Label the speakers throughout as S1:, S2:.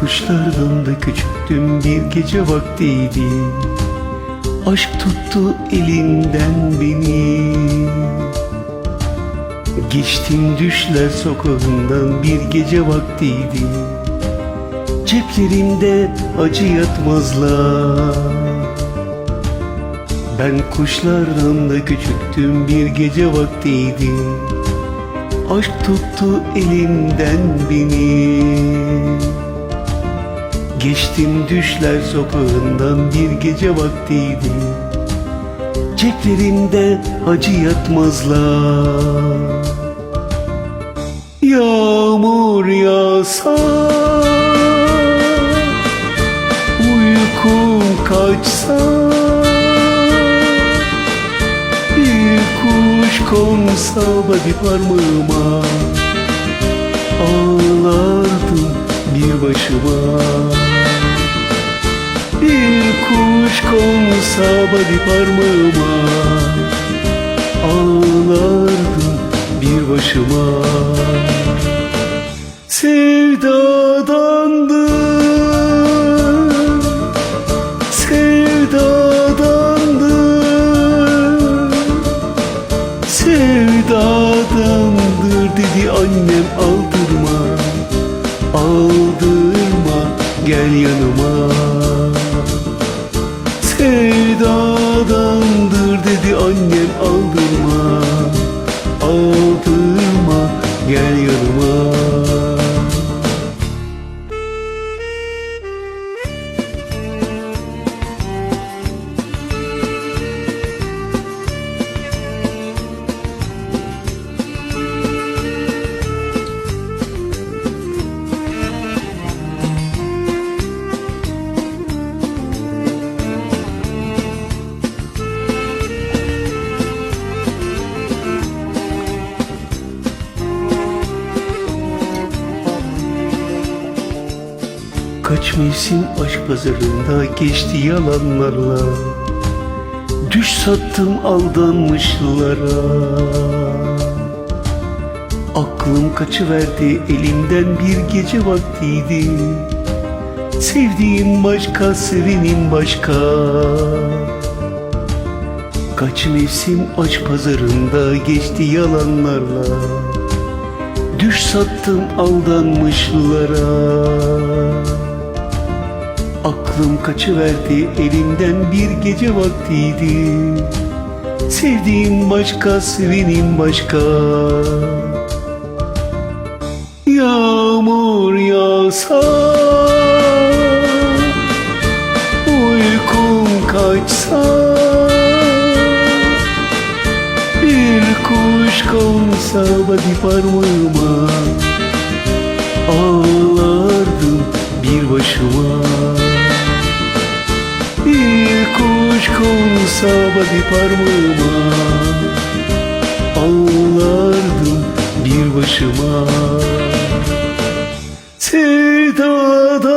S1: kuşlardan da küçüktüm bir gece vaktiydi. Aşk tuttu elinden beni. Geçtim düşler sokağından bir gece vaktiydi. Ceplerimde acı yatmazlar. Ben kuşlardan da küçüktüm bir gece vaktiydi. Aşk tuttu elimden beni Geçtim düşler sokağından bir gece vaktiydi. Ceplerimde acı yatmazlar. Yağmur yağsa Uykum kaçsa Bir kuş konsa body parmağıma Ağlardım bir başıma Bir kuş konsa body parmağıma Ağlardım bir başıma. Sevdadandım Sevdadandım. Sevdadandır dedi annem aldırma Aldırma gel yanıma Sevdadandır dedi annem aldırma Kaç mevsim aşk pazarında geçti yalanlarla? Düş sattım aldanmışlara. Aklım kaçıverdi elimden bir gece vaktiydi. Sevdiğim başka, sevenim başka. Kaç mevsim aşk pazarında geçti yalanlarla. Düş sattım aldanmışlara Aklım kaçıverdi elimden bir gece vaktiydi. Sevdiğim başka, sevenim başka. Yağmur yağsa Uykum kaçsa Bir kuş konsa body parmağıma Ağlardım bir başıma Bir kuş konsa body parmağıma Ağlardım bir başıma. Sevdadandım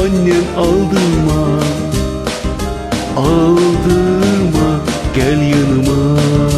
S1: annem aldırma. Aldırma gel yanıma.